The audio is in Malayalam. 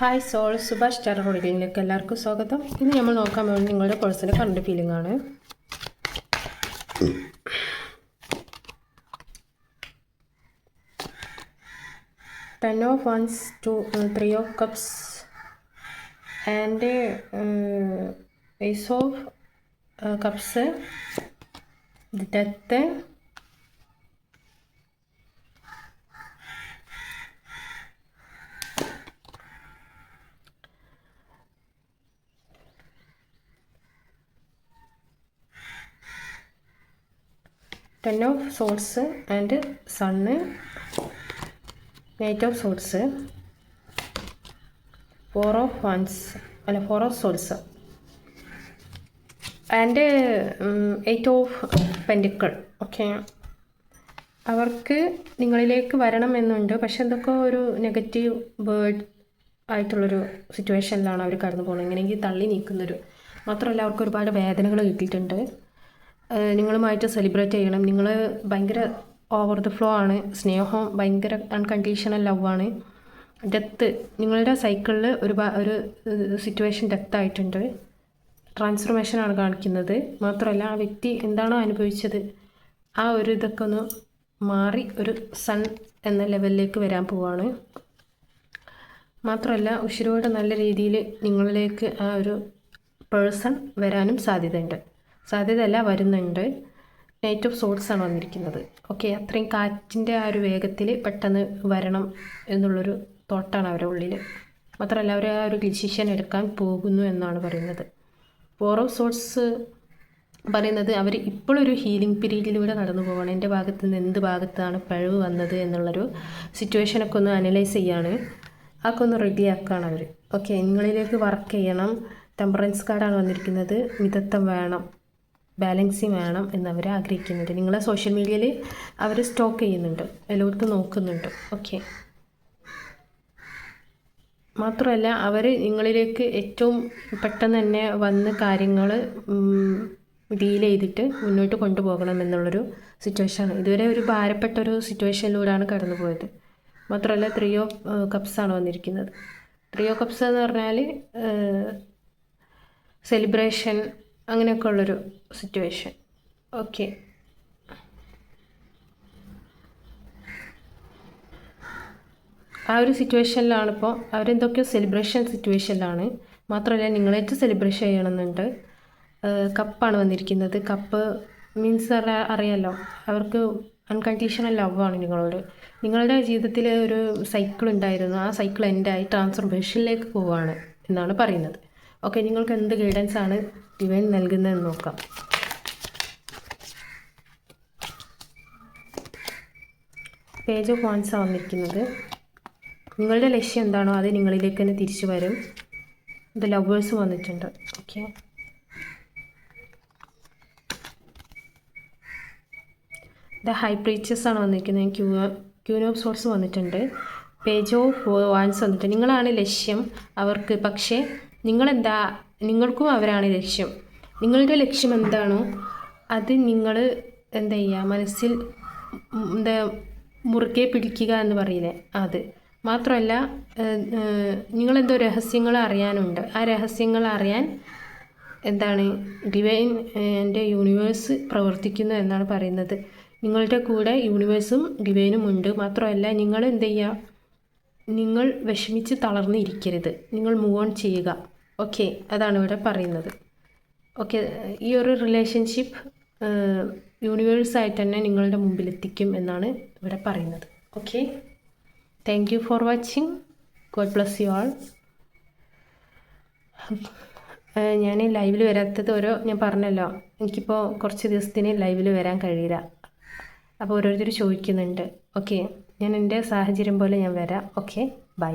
ഹായ് സോൾ സുഭാഷ് സ്റ്റാർ റോഡിലേക്ക് എല്ലാവർക്കും സ്വാഗതം. ഇന്ന് നമ്മൾ നോക്കാൻ പോകുന്നത് നിങ്ങളുടെ പേഴ്സണൽ കറണ്ട് ഫീലിംഗ് ആണ്. Ten of wands two three of cups and ace of cups death ten of swords and sun knight of swords four of wands അല്ല four of swords and eight of pentacle okay അവർക്ക് നിങ്ങളിലേക്ക് വരണമെന്നുണ്ട്. പക്ഷെ എന്തൊക്കെ ഒരു നെഗറ്റീവ് വേർഡ് ആയിട്ടുള്ളൊരു സിറ്റുവേഷനിലാണ് അവർ കടന്നു പോകുന്നത് ഇങ്ങനെയെങ്കിൽ തള്ളി നീക്കുന്നൊരു മാത്രമല്ല അവർക്ക് ഒരുപാട് വേദനകൾ കിട്ടിയിട്ടുണ്ട് നിങ്ങളുമായിട്ട് സെലിബ്രേറ്റ് ചെയ്യണം. നിങ്ങൾ ഭയങ്കര ഓവർ ദ ഫ്ലോ ആണ്. സ്നേഹം ഭയങ്കര അൺകണ്ടീഷണൽ ലവ് ആണ്. ഡെത്ത് നിങ്ങളുടെ സൈക്കിളിൽ ഒരു ഒരു സിറ്റുവേഷൻ ഡെത്ത് ആയിട്ടുണ്ട്. ട്രാൻസ്ഫർമേഷനാണ് കാണിക്കുന്നത്. മാത്രമല്ല ആ വ്യക്തി എന്താണോ അനുഭവിച്ചത് ആ ഒരു ഇതൊക്കെ ഒന്ന് മാറി ഒരു സൺ എന്ന ലെവലിലേക്ക് വരാൻ പോവാണ്. മാത്രമല്ല ഉഷിരോടെ നല്ല രീതിയിൽ നിങ്ങളിലേക്ക് ആ ഒരു പേഴ്സൺ വരാനും സാധ്യതയുണ്ട്. സാധ്യതയല്ല വരുന്നുണ്ട്. നൈറ്റ് ഓഫ് സോൾസ് ആണ് വന്നിരിക്കുന്നത്. ഓക്കെ അത്രയും കാറ്റിന്റെ ആ ഒരു വേഗത്തിൽ പെട്ടെന്ന് വരണം എന്നുള്ളൊരു തോട്ടാണ് അവരുടെ ഉള്ളിൽ മാത്രമല്ല അവർ ആ ഒരു ഡിസിഷൻ എടുക്കാൻ പോകുന്നു എന്നാണ് പറയുന്നത്. ഫോർ ഓഫ് സോൾസ് പറയുന്നത് അവർ ഇപ്പോഴൊരു ഹീലിംഗ് പീരീഡിലൂടെ നടന്നു പോകണം എന്റെ ഭാഗത്ത് നിന്ന് എന്ത് ഭാഗത്താണ് പഴവ് വന്നത് എന്നുള്ളൊരു സിറ്റുവേഷനൊക്കെ ഒന്ന് അനലൈസ് ചെയ്യാണ്. അതൊക്കെ ഒന്ന് റെഡിയാക്കുകയാണ് അവർ ഓക്കെ നിങ്ങളിലേക്ക് വർക്ക് ചെയ്യണം. ടെമ്പറൻസ് കാർഡാണ് വന്നിരിക്കുന്നത്. മിതത്വം വേണം. ബാലൻസിങ് വേണം എന്നവർ ആഗ്രഹിക്കുന്നുണ്ട് നിങ്ങളെ സോഷ്യൽ മീഡിയയിൽ അവർ സ്റ്റോക്ക് ചെയ്യുന്നുണ്ട്. എല്ലാവർക്കും നോക്കുന്നുണ്ട്. ഓക്കെ മാത്രമല്ല അവർ നിങ്ങളിലേക്ക് ഏറ്റവും പെട്ടെന്ന് തന്നെ വന്ന് കാര്യങ്ങൾ ഡീൽ ചെയ്തിട്ട് മുന്നോട്ട് കൊണ്ടുപോകണം എന്നുള്ളൊരു സിറ്റുവേഷനാണ് ഇതുവരെ ഒരു ഭാരപ്പെട്ട ഒരു സിറ്റുവേഷനിലൂടെയാണ് കടന്നു പോയത്. മാത്രമല്ല ത്രീ ഓഫ് കപ്സാണ് വന്നിരിക്കുന്നത്. ത്രീ ഓഫ് കപ്സ് എന്ന് പറഞ്ഞാൽ സെലിബ്രേഷൻ അങ്ങനെയൊക്കെ ഉള്ളൊരു സിറ്റുവേഷൻ ഓക്കെ ആ ഒരു സിറ്റുവേഷനിലാണ് ഇപ്പോൾ അവരെന്തൊക്കെയോ സെലിബ്രേഷൻ സിറ്റുവേഷനിലാണ് മാത്രമല്ല നിങ്ങളേറ്റ് സെലിബ്രേഷൻ ചെയ്യണമെന്നുണ്ട്. കപ്പാണ് വന്നിരിക്കുന്നത്. കപ്പ് മീൻസ് അറിയാമല്ലോ അവർക്ക് അൺകണ്ടീഷണൽ ലവാണ് നിങ്ങളോട്. നിങ്ങളുടെ ജീവിതത്തിൽ ഒരു സൈക്കിൾ ഉണ്ടായിരുന്നു. ആ സൈക്കിൾ എൻഡായി ട്രാൻസ്ഫർമേഷനിലേക്ക് പോവുകയാണ് എന്നാണ് പറയുന്നത്. ഓക്കെ നിങ്ങൾക്ക് എന്ത് ഗൈഡൻസ് ആണ് ഡിവൈൻ നൽകുന്നതെന്ന് നോക്കാം. പേജ് ഓഫ് വാൻസ് ആണ് വന്നിരിക്കുന്നത്. നിങ്ങളുടെ ലക്ഷ്യം എന്താണോ അത് നിങ്ങളിലേക്ക് തന്നെ തിരിച്ചു വരും. ഇത് ലവേഴ്സ് വന്നിട്ടുണ്ട്. ഓക്കെ. ദ ഹൈ പ്രീച്ചസ് ആണ് വന്നിരിക്കുന്നത്. ക്യൂ ക്യൂൻ ഓഫ് സോർട്സ് വന്നിട്ടുണ്ട്. പേജ് ഓഫ് വാൻസ് വന്നിട്ടുണ്ട്. നിങ്ങളാണ് ലക്ഷ്യം. അവർക്ക് പക്ഷേ നിങ്ങളെന്താ നിങ്ങൾക്കും അവരാണ് ലക്ഷ്യം. നിങ്ങളുടെ ലക്ഷ്യം എന്താണോ അത് നിങ്ങൾ എന്താ ചെയ്യുക മനസ്സിൽ എന്താ മുറുകെ പിടിക്കുക എന്ന് പറയില്ലേ അത്. മാത്രമല്ല നിങ്ങളെന്തോ രഹസ്യങ്ങൾ അറിയാനുണ്ട്. ആ രഹസ്യങ്ങൾ അറിയാൻ എന്താണ് ഡിവൈൻ എന്റെ യൂണിവേഴ്സ് പ്രവർത്തിക്കുന്നു എന്നാണ് പറയുന്നത്. നിങ്ങളുടെ കൂടെ യൂണിവേഴ്സും ഡിവൈനും ഉണ്ട്. മാത്രമല്ല നിങ്ങൾ എന്ത് ചെയ്യുക നിങ്ങൾ വിഷമിച്ച് തളർന്നിരിക്കരുത്. നിങ്ങൾ മൂവ് ഓൺ ചെയ്യുക. ഓക്കെ അതാണ് ഇവിടെ പറയുന്നത്. ഓക്കെ ഈ ഒരു റിലേഷൻഷിപ്പ് യൂണിവേഴ്സായിട്ട് തന്നെ നിങ്ങളുടെ മുമ്പിൽ എത്തിക്കും എന്നാണ് ഇവിടെ പറയുന്നത്. Okay thank you for watching God bless you all ഞാൻ ലൈവിൽ വരാത്തത് ഓരോ ഞാൻ പറഞ്ഞല്ലോ. എനിക്കിപ്പോൾ കുറച്ച് ദിവസത്തിന് ലൈവിൽ വരാൻ കഴിയില്ല. അപ്പോൾ ഓരോരുത്തർ ചോദിക്കുന്നുണ്ട്. ഓക്കെ ഞാൻ എന്റെ സാഹചര്യം പോലെ ഞാൻ വരാം. Okay bye